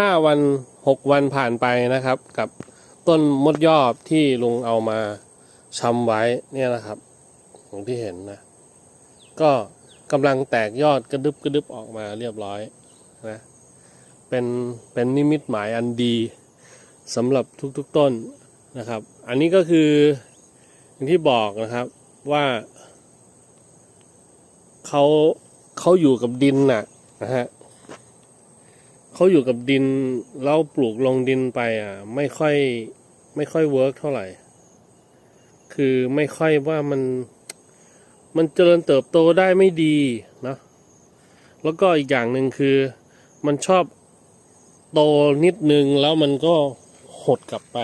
ห้าวันหกวันผ่านไปนะครับ กับต้นมดยอบที่ลุงเอามาชำไว้เนี่ยนะครับของที่เห็นนะ ก็กำลังแตกยอดกระดึบกระดึบออกมาเรียบร้อยนะเป็นเป็นนิมิตหมายอันดีสำหรับทุกๆต้นนะครับ อันนี้ก็คืออย่างที่บอกนะครับว่าเขาเขาอยู่กับดินน่ะนะฮะ เขาอยู่กับดินแล้วปลูกลงดินไปอะ ไม่ค่อย ไม่ค่อยเวิร์กเท่าไหร่ คือไม่ค่อยว่ามัน มันเจริญเติบโตได้ไม่ดีนะแล้วก็อีกอย่างหนึ่งคือ มันชอบโตนิดนึงแล้วมันก็หดกลับไป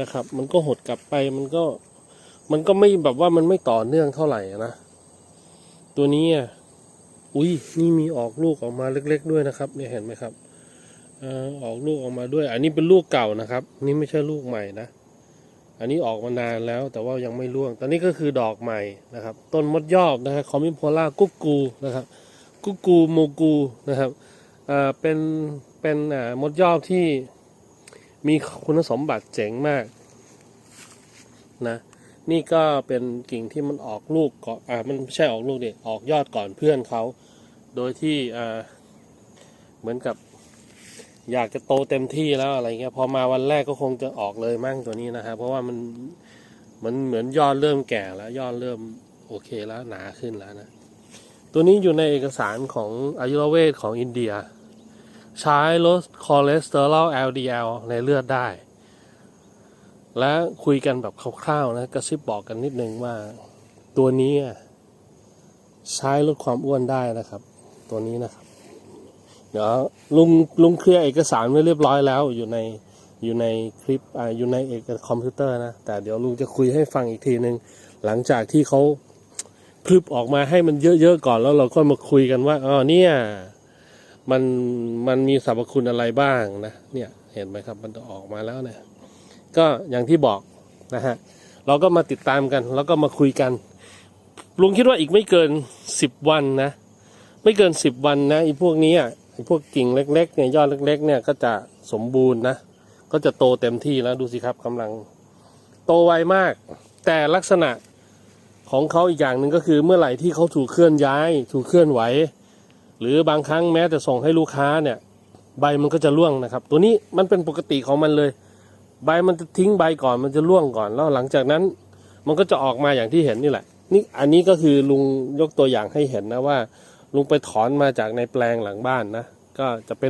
นะครับ มันก็หดกลับไปมันก็ มันก็ไม่แบบว่ามันไม่ต่อเนื่องเท่าไหร่นะ ตัวนี้อะ อุ้ยนี่มีออกลูกออกมาเล็ก ๆ ด้วยนะครับเนี่ยเห็นไหมครับอออกลูกออกมาด้วย อันนี้เป็นลูกเก่านะครับ นี่ไม่ใช่ลูกใหม่นะ อันนี้ออกมานานแล้วแต่ว่ายังไม่ร่วง ตอนนี้ก็คือดอกใหม่นะครับ ต้นมดยอบนะครับคอมิโพล่ากุ๊กกูนะครับ กุ๊กกูโมกูนะครับเอ่อเป็นเป็นอ่ามดยอบที่มีคุณสมบัติเจ๋งมากนะ นี่ก็เป็นกิ่งที่มันออกลูกก่อนอ่ามันไม่ใช่ออกลูกดิออกยอดก่อนเพื่อนเขา โดยที่อ่าเหมือนกับ อยากจะโตเต็มที่แล้วอะไรเงี้ยพอมาวันแรกก็คงจะออกเลยมั่งตัวนี้นะครับเพราะว่ามันมันเหมือนยอดเริ่มแก่แล้วยอดเริ่มโอเคแล้วหนาขึ้นแล้วนะ ตัวนี้อยู่ในเอกสารของอายุรเวทของอินเดีย ใช้ลดคอเลสเตอรอล LDL ในเลือดได้ และคุยกันแบบคร่าวๆนะกระซิบบอกกันนิดนึงว่า ตัวนี้ใช้ลดความอ้วนได้นะครับ ตัวนี้นะครับ เดี๋ยวลุงลุงเคลียร์เอกสารไว้เรียบร้อยแล้วอยู่ในอยู่ในคลิปออยู่ในเอกคอมพิวเตอร์นะแต่เดี๋ยวลุงจะคุยให้ฟังอีกทีหนึ่งหลังจากที่เขาพลึบออกมาให้มันเยอะๆก่อนแล้วเราก็มาคุยกันว่าอ๋อเนี่ยมันมันมีสรรพคุณอะไรบ้างนะเนี่ยเห็นไหมครับมันออกมาแล้วเนี่ย ก็อย่างที่บอกนะฮะเราก็มาติดตามกันแล้วก็มาคุยกัน ลุงคิดว่าอีกไม่เกินสิบวันนะ ไม่เกินสิบวันนะไอ้พวกนี้อะไอ้พวกกิ่งเล็กๆเนี่ยยอดเล็ก ๆ เนี่ยก็จะสมบูรณ์นะ ก็จะโตเต็มที่แล้วดูสิครับกำลัง โตไวมาก แต่ลักษณะของเขาอีกอย่างหนึ่งก็คือเมื่อไหร่ที่เขาถูกเคลื่อนย้าย ถูกเคลื่อนไหว หรือบางครั้งแม้แต่ส่งให้ลูกค้าเนี่ย ใบมันก็จะร่วงนะครับ ตัวนี้มันเป็นปกติของมันเลย ใบมันจะทิ้งใบก่อนมันจะร่วงก่อน แล้วหลังจากนั้น มันก็จะออกมาอย่างที่เห็นนี่แหละ นี่อันนี้ก็คือลุงยกตัวอย่างให้เห็นนะว่า ลุงไปถอนมาจากในแปลงหลังบ้านนะก็จะเป็น